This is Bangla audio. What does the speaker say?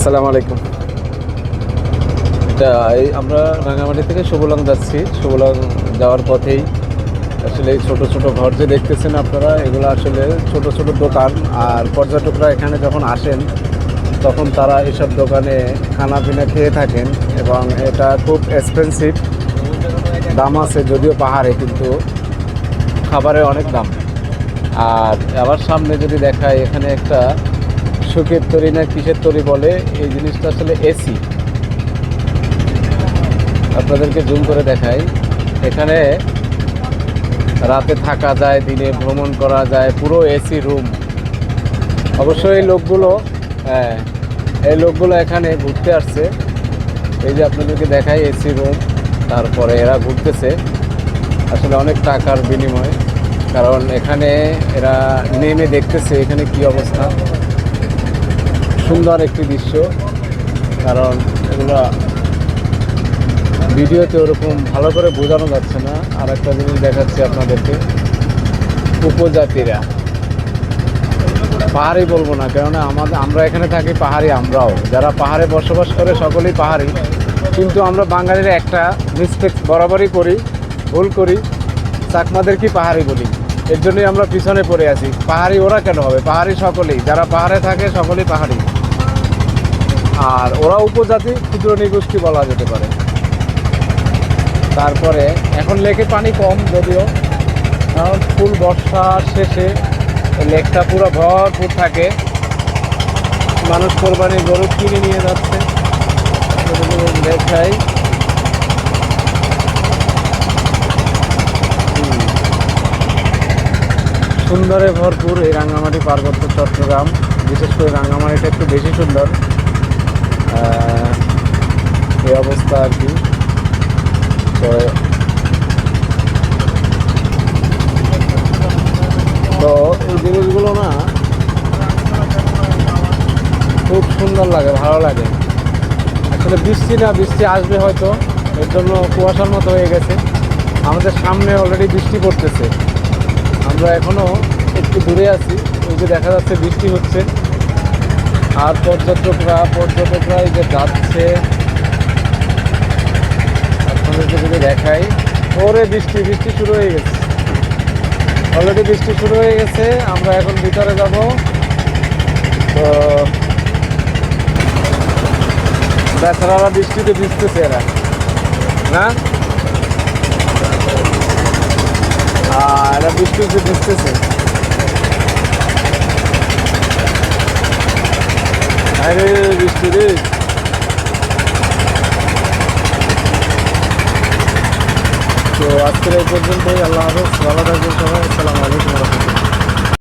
আসসালামু আলাইকুম। এই আমরা রাঙামাটি থেকে সুবলং যাচ্ছি। সুবলং যাওয়ার পথেই আসলে এই ছোটো ছোটো ঘর যে দেখতেছেন আপনারা, এগুলো আসলে ছোট ছোট দোকান। আর পর্যটকরা এখানে যখন আসেন, তখন তারা এসব দোকানে খানা পিনা খেয়ে থাকেন এবং এটা খুব এক্সপেন্সিভ দাম আছে যদিও পাহাড়ে, কিন্তু খাবারের অনেক দাম। আর আবার সামনে যদি দেখায় এখানে একটা সুখের তরি না কিসের তরি বলে, এই জিনিসটা আসলে এসি আপনাদেরকে জুম করে দেখাই। এখানে রাতে থাকা যায়, দিনে ভ্রমণ করা যায়, পুরো এসি রুম অবশ্যই এই লোকগুলো হ্যাঁ এই লোকগুলো এখানে ঘুরতে আসছে। এই যে আপনাদেরকে দেখাই এসি রুম তারপরে এরা ঘুরতেছে। আসলে অনেক টাকার বিনিময়, কারণ এখানে এরা নেমে দেখতেছে এখানে কি অবস্থা। সুন্দর একটি দৃশ্য, কারণ এগুলো ভিডিওতে ওরকম ভালো করে বোঝানো যাচ্ছে না। আর একটা জিনিস দেখাচ্ছি আপনাদেরকে, উপজাতিরা। পাহাড়ি বলব না, কেননা আমাদের, আমরা এখানে থাকি পাহাড়ি আমরাও। যারা পাহাড়ে বসবাস করে সকলেই পাহাড়ি, কিন্তু আমরা বাঙালিরা একটা মিস্টেক বরাবরই করি, ভুল করি, চাকমাদের কি পাহাড়ি বলি? এর জন্যই আমরা পিছনে পড়ে আছি। পাহাড়ি ওরা কেন হবে? পাহাড়ি সকলেই। যারা পাহাড়ে থাকে, সকলেই পাহাড়ি। আর ওরা উপজাতি ক্ষুদ্র নিগোষ্ঠী বলা যেতে পারে। তারপরে, এখন লেকে পানি কম যদিও, কারণ ফুল বর্ষা শেষে লেকটা পুরো ভরপুর থাকে। মানুষ কোরবানি গরু কিনে নিয়ে যাচ্ছে। দেখাই। সুন্দরে ভরপুর এই রাঙ্গামাটি পার্বত্য চট্টগ্রাম। বিশেষ করে রাঙ্গামাটিটা একটু বেশি সুন্দর। এই অবস্থা আর কি। পরে তো এই জিনিসগুলো না খুব সুন্দর লাগে, ভালো লাগে। আসলে বৃষ্টি না, বৃষ্টি আসবে হয়তো। এর জন্য কুয়াশার মতো হয়ে গেছে। আমাদের সামনে অলরেডি বৃষ্টি পড়তেছে। আমরা এখনও একটু দূরে আছি। ওই যে দেখা যাচ্ছে বৃষ্টি হচ্ছে। আর পর্যটকরা পর্যটকরা এই যে যাচ্ছে, আপনাদেরকে যদি দেখাই, ওরে বৃষ্টি বৃষ্টি শুরু হয়ে গেছে। অলরেডি বৃষ্টি শুরু হয়ে গেছে, আমরা এখন ভিতরে যাব। তো, বেচারারা বৃষ্টিতে ভিজতেছে এরা। না? আর এরা বৃষ্টিতে ভিজতেছে। আরে, বৃষ্টি রে। তো আজকের এই পর্যন্তই, আল্লাহ হাফেজ। ভালো থাকবেন সবাই। আসসালামু আলাইকুম রহমতুল্লাহ।